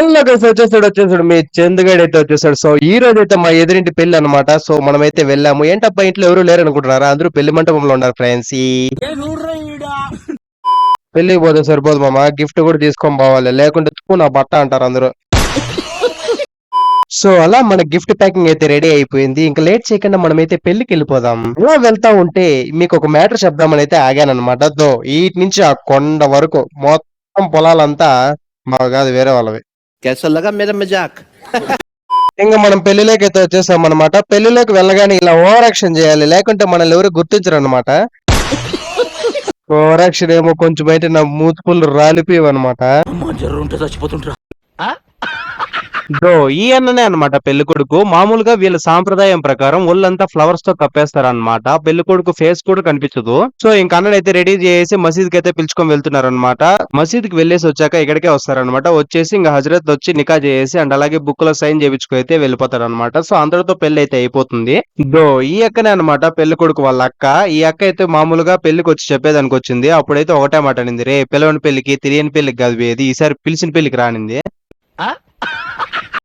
Hello వచ్చేసాడు వచ్చేసాడు మీ చందుగాడు అయితే వచ్చేసాడు. సో ఈ రోజు అయితే మా ఎదురింటి పెళ్ళి అనమాట సో మనమైతే వెళ్ళాము. ఏంటబ్బా ఇంట్లో ఎవరు లేరు అనుకుంటున్నారా అందరూ పెళ్ళి మంటపంలో ఉన్నారు ఫ్రెండ్స్. పెళ్ళికి పోతే సరిపోదు మామ. గిఫ్ట్ కూడా తీసుకొని పోవాలి. లేకుంటే నా బట్ట అంటారు అందరూ. సో అలా మన గిఫ్ట్ ప్యాకింగ్ అయితే రెడీ అయిపోయింది. ఇంకా లేట్ చేయకుండా మనమైతే పెళ్ళికి వెళ్ళిపోదాం. అలా వెళ్తా ఉంటే మీకు ఒక మ్యాటర్ చెప్దామని అయితే ఆగాను అనమాట దో ఈ నుంచి ఆ కొండ వరకు మొత్తం పొలాలంతా మా కాదు వేరే వాళ్ళవి. कैसा लगा मेरा मजाक ఇంకా మనం పెళ్లిలోకి అయితే వచ్చేసాం అనమాట పెళ్లిలోకి వెళ్ళగానే ఇలా ఓవర్ యాక్షన్ చేయాలి లేకుంటే మనల్ని ఎవరు గుర్తించరు అనమాట ఓవర్ యాక్షన్ ఏమో కొంచెం అయితే నా మూతి పుల్లు రాలిపోయావు అనమాట బ్రో ఈ అన్ననే అనమాట పెళ్ళి కొడుకు. మామూలుగా వీళ్ళ సాంప్రదాయం ప్రకారం ఒళ్ళంతా ఫ్లవర్స్తో కప్పేస్తారు అనమాట పెళ్ళి కొడుకు ఫేస్ కూడా కనిపించదు. సో ఇంక అన్నడైతే రెడీ చేసి మసీద్కి అయితే పిలుచుకొని వెళ్తున్నారు అనమాట మసీద్కి వెళ్ళేసి వచ్చాక ఇక్కడికే వస్తారనమాట వచ్చేసి ఇంకా హజరత్ వచ్చి నికా చేసి అండ్ అలాగే బుక్లో సైన్ చేయించుకు అయితే వెళ్ళిపోతారు అనమాట సో అందరితో పెళ్ళి అయితే అయిపోతుంది. బ్రో ఈ అక్కనే అనమాట పెళ్ళి కొడుకు వాళ్ళ అక్క. ఈ అక్క అయితే మామూలుగా పెళ్ళికి వచ్చి చెప్పేదానికి వచ్చింది. అప్పుడైతే ఒకటే మాట అనింది. రే పిలవని పెళ్ళికి తెలియని పెళ్ళికి కాదు ఇది ఈసారి పిలిచిన పెళ్ళికి రానింది.